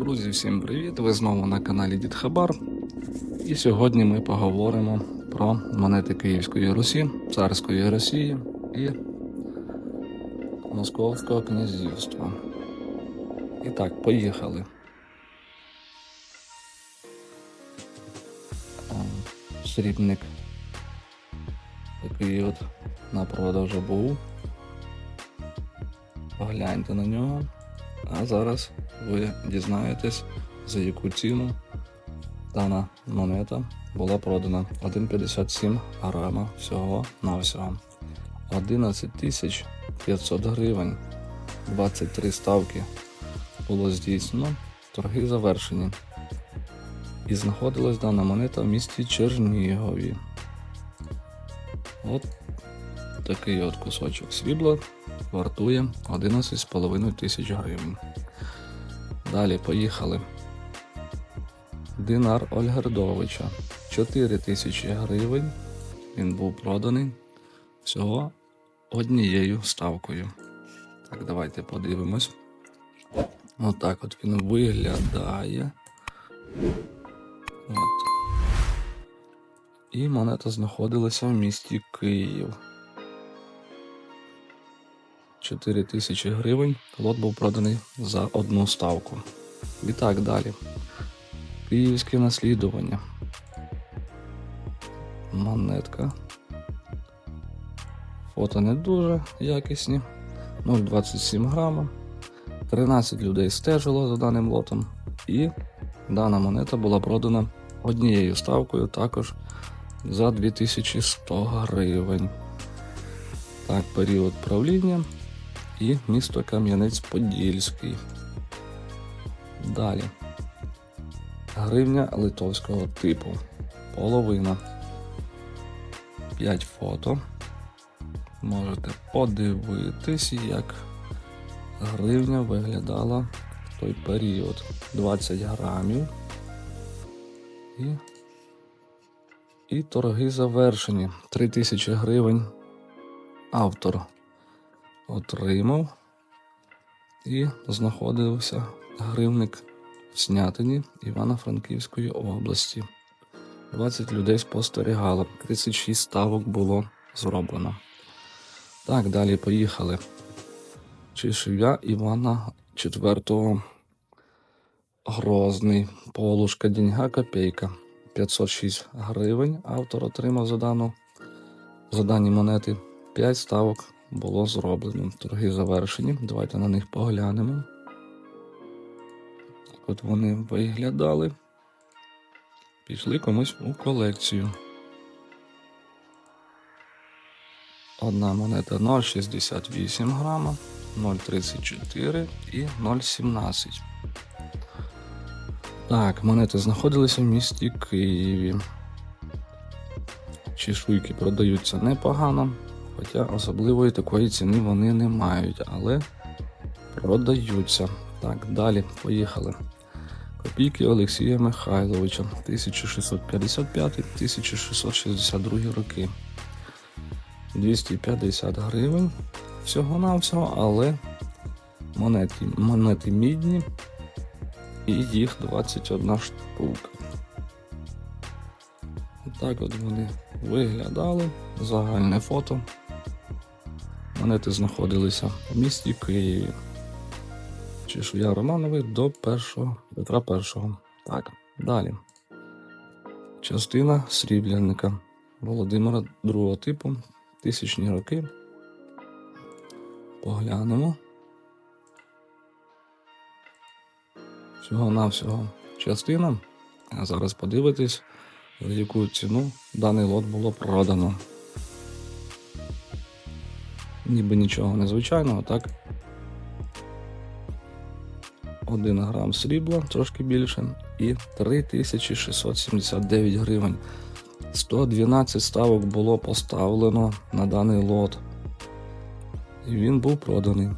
Друзі, всім привіт! Ви знову на каналі Дід Хабар. І сьогодні ми поговоримо про монети Київської Русі, Царської Росії і Московського князівства. І так, поїхали. Срібник. Такий от на продажу був. Погляньте на нього. А зараз ви дізнаєтесь, за яку ціну дана монета була продана 1,57 грама всього на всього. 11 тисяч 500 гривень, 23 ставки було здійснено, торги завершені. І знаходилась дана монета в місті Чернігові. От такий от кусочок срібла вартує 11,5 тисяч гривень. Далі поїхали. Динар Ольгердовича 4 тисячі гривень. Він був проданий всього однією ставкою. Так, давайте подивимось. Отак от він виглядає. От. І монета знаходилася в місті Київ. 4 тисячі гривень. Лот був проданий за одну ставку. І так далі. Київське наслідування. Монетка. Фото не дуже якісні. 0,27 грама. 13 людей стежило за даним лотом. І дана монета була продана однією ставкою також за 2100 гривень. Так, період правління і місто Кам'янець-Подільський. Далі. Гривня литовського типу. Половина. 5 фото. Можете подивитись, як гривня виглядала в той період. 20 грамів. І, і торги завершені. 3000 гривень. Автор отримав і знаходився гривник в Снятині Івано-Франківської області. 20 людей спостерігало, 36 ставок було зроблено. Так, далі поїхали. Чешия Івана IV Грозний. Полушка деньга копейка. 506 гривень. Автор отримав за дану за дані монети. 5 ставок було зроблено. Торги завершені. Давайте на них поглянемо. Так от вони виглядали. Пішли комусь у колекцію. Одна монета 0,68 грама, 0,34 і 0,17. Так, монети знаходилися в місті Києві. Чешуйки продаються непогано, хоча особливої такої ціни вони не мають, але продаються. Так, далі поїхали. Копійки Олексія Михайловича 1655-1662 роки. 250 гривень всього-навсього, але монети, монети мідні і їх 21 штука. Так от вони виглядали. Загальне фото. Монети знаходилися в місті Києві. Чешуя Романових до першого Петра І. Так, далі. Частина срібляника Володимира другого типу. Тисячні роки. Поглянемо. Всього-навсього частина. А зараз подивитись, за яку ціну даний лот було продано. Ніби нічого незвичайного, так? 1 грам срібла, трошки більше, і 3679 гривень. 112 ставок було поставлено на даний лот. І він був проданий.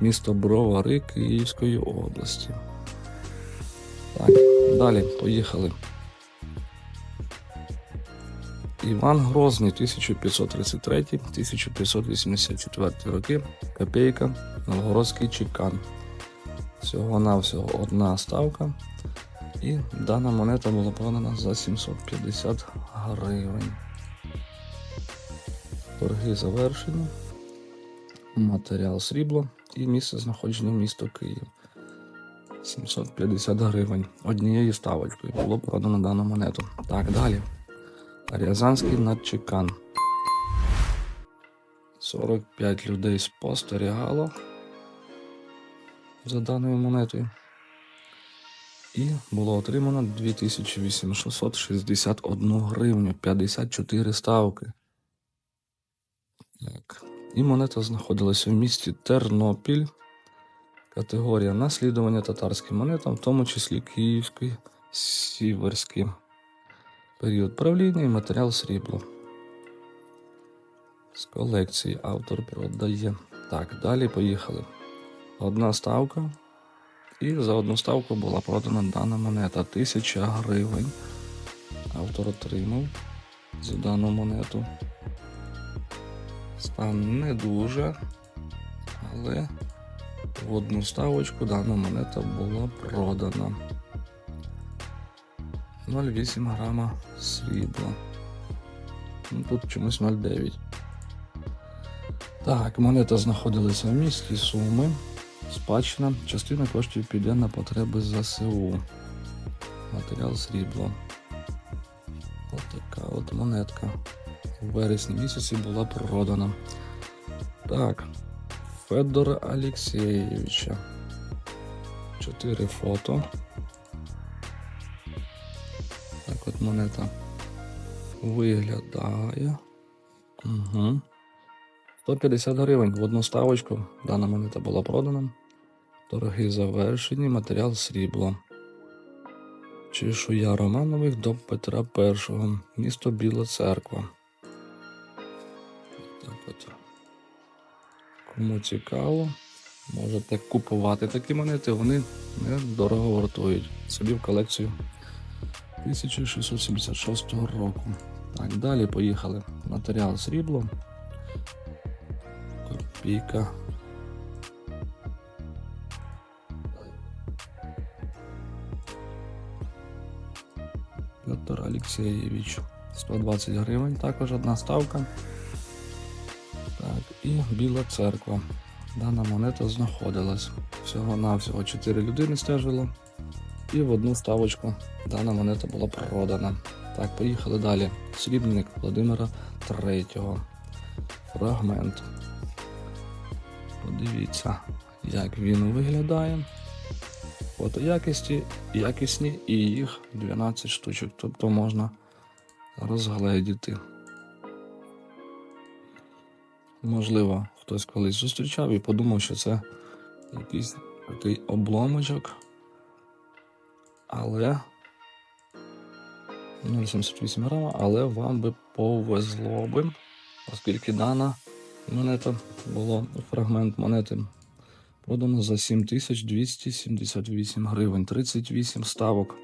Місто Бровари Київської області. Так, далі поїхали. Іван Грозний 1533-1584 роки. Копейка, Новгородський Чекан. Всього-навсього одна ставка. І дана монета була продана за 750 гривень. Торги завершені. Матеріал срібло і місце знаходження місто Київ. 750 гривень. Однією ставочкою було продано дану монету. Так, далі. Рязанський надчекан. 45 людей спостерігало за даною монетою. І було отримано 2861 гривню, 54 ставки. Так. І монета знаходилася в місті Тернопіль. Категорія наслідування татарським монетам, в тому числі Київський, Сіверський. Період правління і матеріал срібло. З колекції автор продає. Так, далі поїхали. Одна ставка. І за одну ставку була продана дана монета. 1000 гривень. Автор отримав за дану монету. Стан не дуже, але в одну ставочку дана монета була продана. 0,8 грама срібла. Ну, тут чомусь 0,9. Так, монета знаходилася в місті Суми. Спадщина. Частина коштів піде на потреби ЗСУ. Матеріал срібло. Ось така от монетка. У вересні місяці була продана. Так. Федора Алексеєвича. Чотири фото. Монета виглядає. Угу. 150 гривень в одну ставочку. Дана монета була продана. Торги завершені, матеріал срібло. Чешуя Романових до Петра І. Місто Біла Церква. Так от. Кому цікаво, можете купувати такі монети, вони недорого вартують. Собі в колекцію 1676 року. Так, далі поїхали. Матеріал срібло. Копійка. Петр Алексеєвич. 120 гривень, також одна ставка. Так, і Біла церква. Дана монета знаходилась. Всього-навсього 4 людини стежило. І в одну ставочку дана монета була продана. Так, поїхали далі. Срібник Володимира III. Фрагмент. Подивіться, як він виглядає. Фото якісті, якісні і їх 12 штучок. Тобто можна розгледіти. Можливо, хтось колись зустрічав і подумав, що це якийсь такий обломочок. Але 0,78 грама, але вам би повезло би, оскільки дана монета було фрагмент монети продано за 7278 гривень. 38 ставок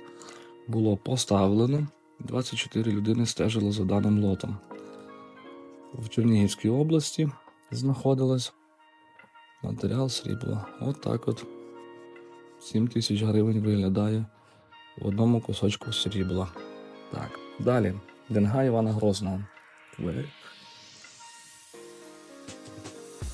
було поставлено. 24 людини стежили за даним лотом. В Чернігівській області знаходилось матеріал срібла. От так от 7 тисяч гривень виглядає в одному кусочку срібла. Так, далі. Денга Івана Грозного.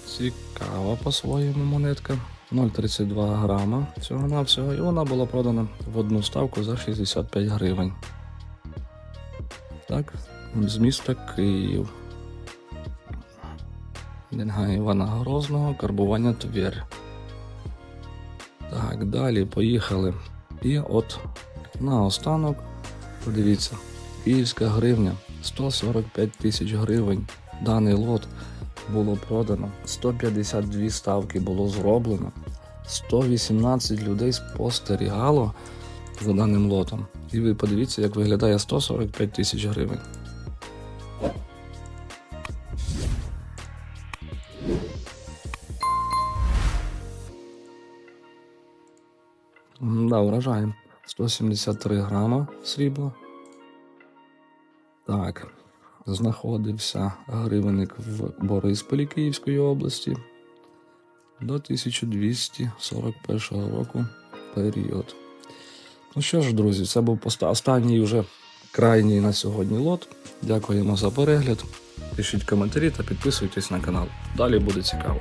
Цікава по-своєму монетка. 0,32 грама всього навсього і вона була продана в одну ставку за 65 гривень. Так, з міста Київ. Денга Івана Грозного, карбування твір. Так, далі поїхали. І от наостанок, подивіться, київська гривня 145 тисяч гривень. Даний лот було продано, 152 ставки було зроблено, 118 людей спостерігало за даним лотом. І ви подивіться, як виглядає 145 тисяч гривень. Да, вражаємо. 173 грама срібла. Так, знаходився гривенник в Борисполі Київської області. до 1241 року період. Ну що ж, друзі, це був останній вже крайній на сьогодні лот. Дякуємо за перегляд. Пишіть коментарі та підписуйтесь на канал. Далі буде цікаво.